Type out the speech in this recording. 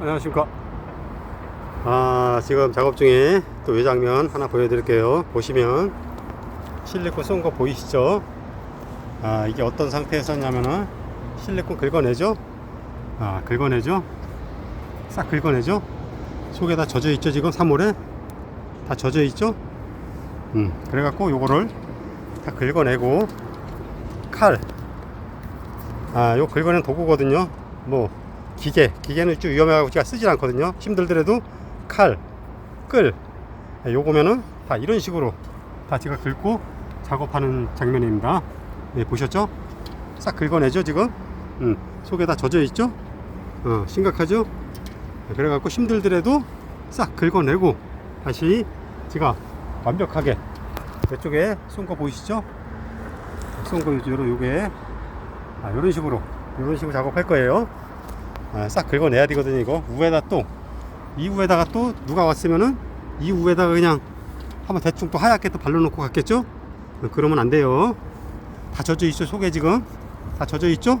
안녕하십니까. 아, 지금 작업 중에 또 외장면 하나 보여드릴게요. 보시면 실리콘 쏜 거 보이시죠? 아, 이게 어떤 상태에서냐면은 실리콘 긁어내죠? 아, 긁어내죠? 싹 긁어내죠? 속에 다 젖어 있죠, 지금 3월에? 다 젖어 있죠? 음, 그래갖고 요거를 다 긁어내고 칼. 아, 요 긁어낸 도구거든요. 뭐, 기계, 기계는 좀 위험해가지고 제가 쓰질 않거든요. 힘들더라도 칼, 끌, 네, 요거면은 다 이런 식으로 다 제가 긁고 작업하는 장면입니다. 네, 보셨죠? 싹 긁어내죠, 지금? 음, 속에 다 젖어 있죠? 어, 심각하죠? 네, 그래갖고 힘들더라도 싹 긁어내고 다시 제가 완벽하게 이쪽에 쏜거 보이시죠? 쏜거 위주로 요게 아, 이런 식으로 이런 식으로 작업할 거예요. 아, 싹 긁어내야 되거든요. 이거 우에다 또 이후에다가 또 누가 왔으면은 이후에다가 그냥 한번 대충 또 하얗게 또 발라놓고 갔겠죠? 어, 그러면 안 돼요. 다 젖어 있죠 속에 지금 다 젖어 있죠?